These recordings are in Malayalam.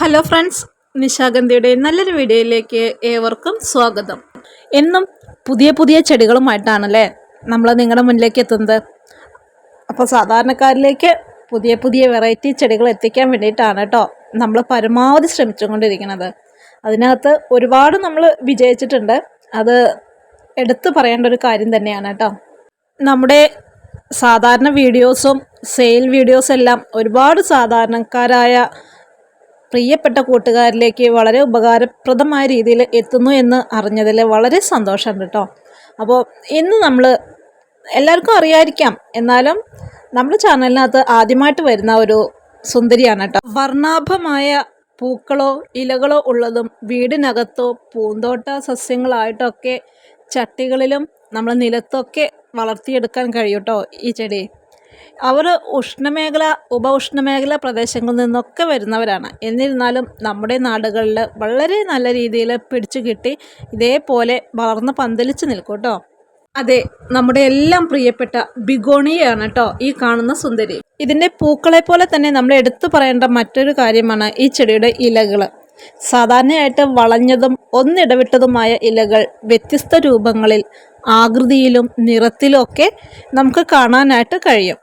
ഹലോ ഫ്രണ്ട്സ് നിശാഗന്ധിയുടെ നല്ലൊരു വീഡിയോയിലേക്ക് ഏവർക്കും സ്വാഗതം. എന്നും പുതിയ പുതിയ ചെടികളുമായിട്ടാണല്ലേ നമ്മൾ നിങ്ങളുടെ മുന്നിലേക്ക് എത്തുന്നത്? അപ്പോൾ സാധാരണക്കാരിലേക്ക് പുതിയ പുതിയ വെറൈറ്റി ചെടികൾ എത്തിക്കാൻ വേണ്ടിയിട്ടാണ് കേട്ടോ നമ്മൾ പരമാവധി ശ്രമിച്ചുകൊണ്ടിരിക്കുന്നത്. അതിനകത്ത് ഒരുപാട് നമ്മൾ വിജയിച്ചിട്ടുണ്ട്. അത് എടുത്തു പറയേണ്ട ഒരു കാര്യം തന്നെയാണ് കേട്ടോ നമ്മുടെ സാധാരണ വീഡിയോസും സെയിൽ വീഡിയോസെല്ലാം ഒരുപാട് സാധാരണക്കാരായ പ്രിയപ്പെട്ട കൂട്ടുകാരിലേക്ക് വളരെ ഉപകാരപ്രദമായ രീതിയിൽ എത്തുന്നു എന്ന് അറിഞ്ഞതിൽ വളരെ സന്തോഷമുണ്ട് കേട്ടോ. അപ്പോൾ ഇന്ന് നമ്മൾ എല്ലാവർക്കും അറിയായിരിക്കാം. എന്നാലും നമ്മുടെ ചാനലിനകത്ത് ആദ്യമായിട്ട് വരുന്ന ഒരു സുന്ദരിയാണ് കേട്ടോ. വർണാഭമായ പൂക്കളോ ഇലകളോ ഉള്ളതും വീടിനകത്തോ പൂന്തോട്ട സസ്യങ്ങളായിട്ടൊക്കെ ചട്ടികളിലും നമ്മൾ നിലത്തൊക്കെ വളർത്തിയെടുക്കാൻ കഴിയും കേട്ടോ ഈ ചെടി. അവർ ഉഷ്ണമേഖല ഉപ ഉഷ്ണമേഖല പ്രദേശങ്ങളിൽ നിന്നൊക്കെ വരുന്നവരാണ്. എന്നിരുന്നാലും നമ്മുടെ നാടുകളിൽ വളരെ നല്ല രീതിയിൽ പിടിച്ചു കിട്ടി ഇതേപോലെ വളർന്ന് പന്തലിച്ച് നിൽക്കും കേട്ടോ. അതെ നമ്മുടെ എല്ലാം പ്രിയപ്പെട്ട ബിഗോണിയാണ് കേട്ടോ ഈ കാണുന്ന സുന്ദരി. ഇതിന്റെ പൂക്കളെ പോലെ തന്നെ നമ്മൾ എടുത്തു പറയേണ്ട മറ്റൊരു കാര്യമാണ് ഈ ചെടിയുടെ ഇലകൾ സാധാരണയായിട്ട് വളഞ്ഞതും ഒന്നിടവിട്ടതുമായ ഇലകൾ വ്യത്യസ്ത രൂപങ്ങളിൽ ആകൃതിയിലും നിറത്തിലും ഒക്കെ നമുക്ക് കാണാനായിട്ട് കഴിയും.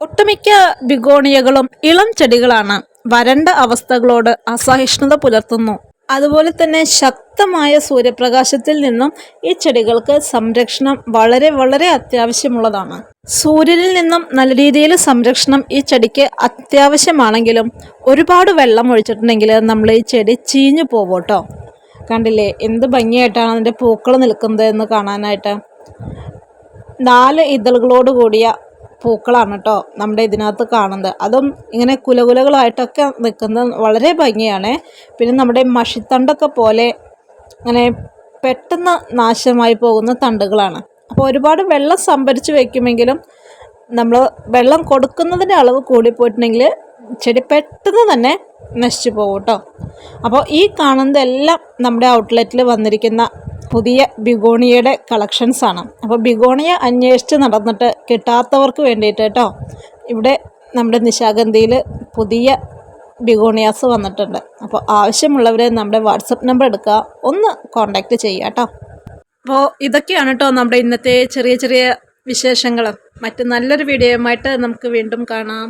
ഒട്ടുമിക്ക ബിഗോണിയകളും ഇളം ചെടികളാണ്. വരണ്ട അവസ്ഥകളോട് അസഹിഷ്ണുത പുലർത്തുന്നു. അതുപോലെ തന്നെ ശക്തമായ സൂര്യപ്രകാശത്തിൽ നിന്നും ഈ ചെടികൾക്ക് സംരക്ഷണം വളരെ വളരെ അത്യാവശ്യമുള്ളതാണ്. സൂര്യനിൽ നിന്നും നല്ല രീതിയിൽ സംരക്ഷണം ഈ ചെടിക്ക് അത്യാവശ്യമാണെങ്കിലും ഒരുപാട് വെള്ളം ഒഴിച്ചിട്ടുണ്ടെങ്കിൽ നമ്മൾ ഈ ചെടി ചീഞ്ഞു പോവോട്ടോ. കണ്ടില്ലേ? എന്ത് ഭംഗിയായിട്ടാണ് അതിന്റെ പൂക്കൾ നിൽക്കുന്നത് എന്ന് കാണാനായിട്ട്. നാല് ഇതളുകളോട് കൂടിയ പൂക്കളാണ് കേട്ടോ നമ്മുടെ ഇതിനകത്ത് കാണുന്നത്. അതും ഇങ്ങനെ കുലകുലകളായിട്ടൊക്കെ നിൽക്കുന്നത് വളരെ ഭംഗിയാണ്. പിന്നെ നമ്മുടെ മഷിത്തണ്ടൊക്കെ പോലെ അങ്ങനെ പെട്ടെന്ന് നാശമായി പോകുന്ന തണ്ടുകളാണ്. അപ്പോൾ ഒരുപാട് വെള്ളം സംഭരിച്ച് വയ്ക്കുമെങ്കിലും നമ്മൾ വെള്ളം കൊടുക്കുന്നതിന്റെ അളവ് കൂടിപ്പോയിട്ടുണ്ടെങ്കിൽ ചെടി പെട്ടെന്ന് തന്നെ നശിച്ചു പോകും കേട്ടോ. അപ്പോൾ ഈ കാണുന്നതെല്ലാം നമ്മുടെ ഔട്ട്ലെറ്റിൽ വന്നിരിക്കുന്ന പുതിയ ബിഗോണിയയുടെ കളക്ഷൻസാണ് അപ്പോൾ ബിഗോണിയ അന്വേഷിച്ച് നടന്നിട്ട് കിട്ടാത്തവർക്ക് വേണ്ടിയിട്ട് കേട്ടോ ഇവിടെ നമ്മുടെ നിശാഗന്ധിയിൽ പുതിയ ബിഗോണിയാസ് വന്നിട്ടുണ്ട്. അപ്പോൾ ആവശ്യമുള്ളവരെ നമ്മുടെ വാട്സപ്പ് നമ്പർ എടുക്കുക ഒന്ന് കോൺടാക്റ്റ് ചെയ്യുക കേട്ടോ. അപ്പോൾ ഇതൊക്കെയാണ് കേട്ടോ നമ്മുടെ ഇന്നത്തെ ചെറിയ ചെറിയ വിശേഷങ്ങൾ. മറ്റ് നല്ലൊരു വീഡിയോയുമായിട്ട് നമുക്ക് വീണ്ടും കാണാം.